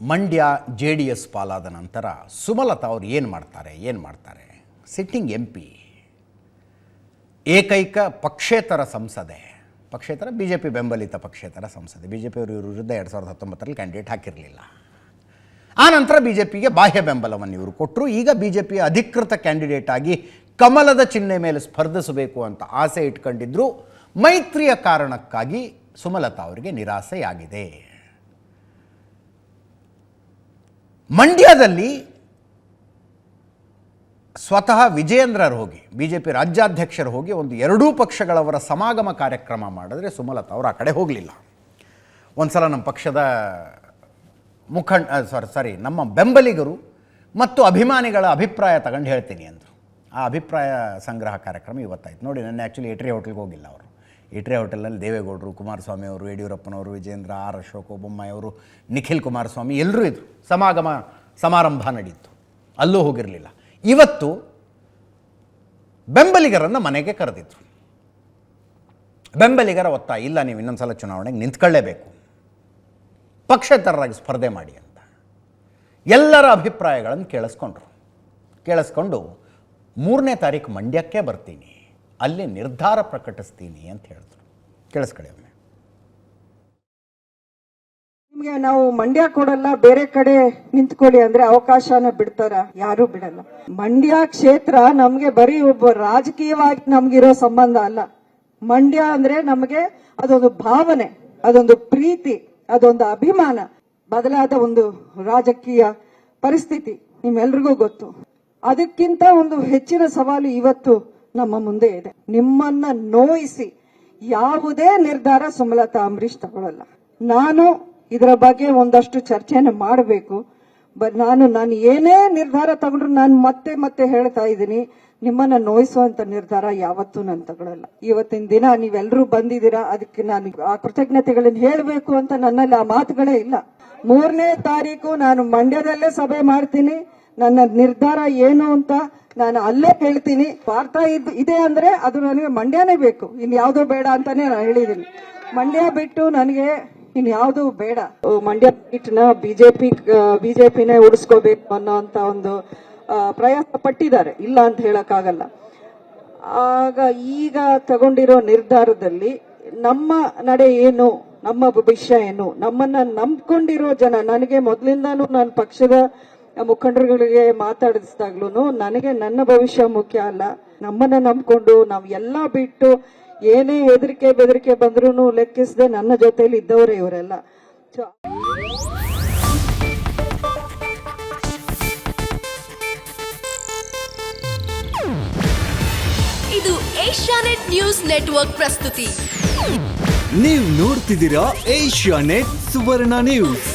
Mandya J D S ಪಾಲಾದ ನಂತರ ಸುಮಲತಾ ಅವರು ಏನು ಮಾಡ್ತಾರೆ ಏನು ಮಾಡ್ತಾರೆ? Sitting M P. ಏಕೈಕ ಪಕ್ಷೇತರ ಸಂಸದೆ. ಪಕ್ಷೇತರ ಬಿ ಜೆ ಪಿ ಬೆಂಬಲಿತ ಪಕ್ಷೇತರ ಸಂಸದೆ. ಬಿ ಜೆ ಪಿಯವರು ಇವರ ವಿರುದ್ಧ ಎರಡು ಸಾವಿರದ ಹತ್ತೊಂಬತ್ತರಲ್ಲಿ ಕ್ಯಾಂಡಿಡೇಟ್ ಹಾಕಿರಲಿಲ್ಲ. ಆ ನಂತರ ಬಿ ಜೆ ಪಿಗೆ ಬಾಹ್ಯ ಬೆಂಬಲವನ್ನು ಇವರು ಕೊಟ್ಟರು ಈಗ ಬಿ ಜೆ ಪಿಯ ಅಧಿಕೃತ ಕ್ಯಾಂಡಿಡೇಟ್ ಆಗಿ ಕಮಲದ ಚಿಹ್ನೆ ಮೇಲೆ ಸ್ಪರ್ಧಿಸಬೇಕು ಅಂತ ಆಸೆ ಇಟ್ಕೊಂಡಿದ್ರು. ಮೈತ್ರಿಯ ಕಾರಣಕ್ಕಾಗಿ ಸುಮಲತಾ ಅವರಿಗೆ ನಿರಾಸೆಯಾಗಿದೆ. ಮಂಡ್ಯದಲ್ಲಿ ಸ್ವತಃ ವಿಜಯೇಂದ್ರರು ಹೋಗಿ ಬಿ ಜೆ ಪಿ ರಾಜ್ಯಾಧ್ಯಕ್ಷರು ಹೋಗಿ ಒಂದು ಎರಡೂ ಪಕ್ಷಗಳವರ ಸಮಾಗಮ ಕಾರ್ಯಕ್ರಮ ಮಾಡಿದ್ರೆ ಸುಮಲತಾ ಅವರು ಆ ಕಡೆ ಹೋಗಲಿಲ್ಲ. ಒಂದು ಸಲ ನಮ್ಮ ಪಕ್ಷದ ಮುಖಂಡ ಸಾರಿ ಸಾರಿ ನಮ್ಮ ಬೆಂಬಲಿಗರು ಮತ್ತು ಅಭಿಮಾನಿಗಳ ಅಭಿಪ್ರಾಯ ತಗೊಂಡು ಹೇಳ್ತೀನಿ ಅಂದರು. ಆ ಅಭಿಪ್ರಾಯ ಸಂಗ್ರಹ ಕಾರ್ಯಕ್ರಮ ಇವತ್ತಾಯ್ತು. ನೋಡಿ ನನ್ನ ಆ್ಯಕ್ಚುಲಿ ಎಟ್ರಿ ಹೋಟ್ಲಿಗೆ ಹೋಗಿಲ್ಲ ಅವರು. ಎಟ್ರಿ ಹೋಟೆಲ್ನಲ್ಲಿ ದೇವೇಗೌಡರು, ಕುಮಾರಸ್ವಾಮಿ ಅವರು, ಯಡಿಯೂರಪ್ಪನವರು, ವಿಜೇಂದ್ರ, ಆರ್ ಅಶೋಕ ಬೊಮ್ಮಾಯಿ ಅವರು, ನಿಖಿಲ್ ಕುಮಾರಸ್ವಾಮಿ ಎಲ್ಲರೂ ಇದ್ದರು ಸಮಾಗಮ, ಸಮಾರಂಭ ನಡೆಯಿತು ಅಲ್ಲೂ ಹೋಗಿರಲಿಲ್ಲ. ಇವತ್ತು ಬೆಂಬಲಿಗರನ್ನು ಮನೆಗೆ ಕರೆದಿದ್ರು. ಬೆಂಬಲಿಗರ ಒತ್ತಾಯ ಇಲ್ಲ, ನೀವು ಇನ್ನೊಂದು ಸಲ ಚುನಾವಣೆಗೆ ನಿಂತ್ಕೊಳ್ಳೇಬೇಕು. ಪಕ್ಷೇತರರಾಗಿ ಸ್ಪರ್ಧೆ ಮಾಡಿ ಅಂತ. ಎಲ್ಲರ ಅಭಿಪ್ರಾಯಗಳನ್ನು ಕೇಳಿಸ್ಕೊಂಡ್ರು. ಕೇಳಿಸ್ಕೊಂಡು ಮೂರನೇ ತಾರೀಕು ಮಂಡ್ಯಕ್ಕೆ ಬರ್ತೀನಿ. ಅಲ್ಲಿ ನಿರ್ಧಾರ ಪ್ರಕಟಿಸ್ತೀನಿ ಅಂತ ಹೇಳಿದ್ರು. ಕೇಳಿಸ್ಕೊಳ್ಳಿ ಒಮ್ಮೆ ನಿಮ್ಗೆ ನಾವು ಮಂಡ್ಯ ಕೊಡಲ್ಲ, ಬೇರೆ ಕಡೆ ನಿಂತ್ಕೊಳ್ಳಿ ಅಂದ್ರೆ ಅವಕಾಶನ ಬಿಡ್ತಾರ? ಯಾರು ಬಿಡಲ್ಲ. ಮಂಡ್ಯ ಕ್ಷೇತ್ರ ನಮ್ಗೆ ಬರೀ ಒಬ್ಬ ರಾಜಕೀಯವಾಗಿ ನಮ್ಗಿರೋ ಸಂಬಂಧ ಅಲ್ಲ. ಮಂಡ್ಯ ಅಂದ್ರೆ ನಮಗೆ ಅದೊಂದು ಭಾವನೆ, ಅದೊಂದು ಪ್ರೀತಿ, ಅದೊಂದು ಅಭಿಮಾನ, ಬದಲಾದ ಒಂದು ರಾಜಕೀಯ ಪರಿಸ್ಥಿತಿ ನಿಮ್ಮೆಲ್ರಿಗೂ ಗೊತ್ತು. ಅದಕ್ಕಿಂತ ಒಂದು ಹೆಚ್ಚಿನ ಸವಾಲು ಇವತ್ತು ನಮ್ಮ ಮುಂದೆ ಇದೆ. ನಿಮ್ಮನ್ನ ನೋಯಿಸಿ ಯಾವುದೇ ನಿರ್ಧಾರ ಸುಮಲತಾ ಅಂಬರೀಶ್ ತಗೊಳ್ಳಲ್ಲ ನಾನು ಇದರ ಬಗ್ಗೆ ಒಂದಷ್ಟು ಚರ್ಚೆನ ಮಾಡಬೇಕು. ನಾನು ನಾನು ಏನೇ ನಿರ್ಧಾರ ತಗೊಂಡ್ರು ನಾನು ಮತ್ತೆ ಮತ್ತೆ ಹೇಳ್ತಾ ಇದ್ದೀನಿ. ನಿಮ್ಮನ್ನ ನೋಯಿಸುವಂತ ನಿರ್ಧಾರ ಯಾವತ್ತೂ ನಾನು ತಗೊಳ್ಳಲ್ಲ ಇವತ್ತಿನ ದಿನ ನೀವೆಲ್ಲರೂ ಬಂದಿದ್ದೀರಾ, ಅದಕ್ಕೆ ನಾನು ಆ ಕೃತಜ್ಞತೆಗಳನ್ನ ಹೇಳಬೇಕು ಅಂತ ನನ್ನಲ್ಲಿ ಆ ಮಾತುಗಳೇ ಇಲ್ಲ. ಮೂರನೇ ತಾರೀಕು ನಾನು ಮಂಡ್ಯದಲ್ಲೇ ಸಭೆ ಮಾಡ್ತೀನಿ. ನನ್ನ ನಿರ್ಧಾರ ಏನು ಅಂತ ನಾನು ಅಲ್ಲೇ ಹೇಳ್ತೀನಿ, ವಾರ್ತಾ ಇದ್ ಅಂದ್ರೆ ಅದು ನನಗೆ ಮಂಡ್ಯನೇ ಬೇಕು. ಇನ್ ಯಾವ್ದು ಬೇಡ ಅಂತಾನೆ ನಾನು ಹೇಳಿದೀನಿ ಮಂಡ್ಯ ಬಿಟ್ಟು ನನಗೆ ಇನ್ ಯಾವ್ದು ಬೇಡ. ಮಂಡ್ಯ ಬಿಟ್ನ ಬಿಜೆಪಿ ಬಿಜೆಪಿನೇ ಉಳಿಸ್ಕೋಬೇಕು ಅನ್ನೋಂತ ಒಂದು ಪ್ರಯತ್ನ ಪಟ್ಟಿದ್ದಾರೆ. ಇಲ್ಲ ಅಂತ ಹೇಳಕ್ಕಾಗಲ್ಲ. ಆಗ ಈಗ ತಗೊಂಡಿರೋ ನಿರ್ಧಾರದಲ್ಲಿ ನಮ್ಮ ನಡೆ ಏನು, ನಮ್ಮ ಭವಿಷ್ಯ ಏನು, ನಮ್ಮನ್ನ ನಂಬ್ಕೊಂಡಿರೋ ಜನ, ನನಗೆ ಮೊದಲಿಂದಾನು ನಾನು ಪಕ್ಷದ ಮುಖಂಡರುಗಳಿಗೆ ಮಾತಾಡಿಸಿದಾಗ್ಲೂ ನನಗೆ ನನ್ನ ಭವಿಷ್ಯ ಮುಖ್ಯ ಅಲ್ಲ. ನಮ್ಮನ್ನ ನಂಬ್ಕೊಂಡು ನಾವು ಎಲ್ಲ ಬಿಟ್ಟು ಏನೇ ಹೆದರಿಕೆ ಬೆದರಿಕೆ ಬಂದ್ರೂ ಲೆಕ್ಕಿಸದೆ ನನ್ನ ಜೊತೆಯಲ್ಲಿ ಇದ್ದವರೇ ಇವರೆಲ್ಲ. ಇದು ಇದು ಏಷ್ಯಾನೆಟ್ ನ್ಯೂಸ್ ನೆಟ್ವರ್ಕ್ ಪ್ರಸ್ತುತಿ. ನೀವು ನೋಡ್ತಿದ್ದೀರಾ ಏಷ್ಯಾ ನೆಟ್ ಸುವರ್ಣ ನ್ಯೂಸ್.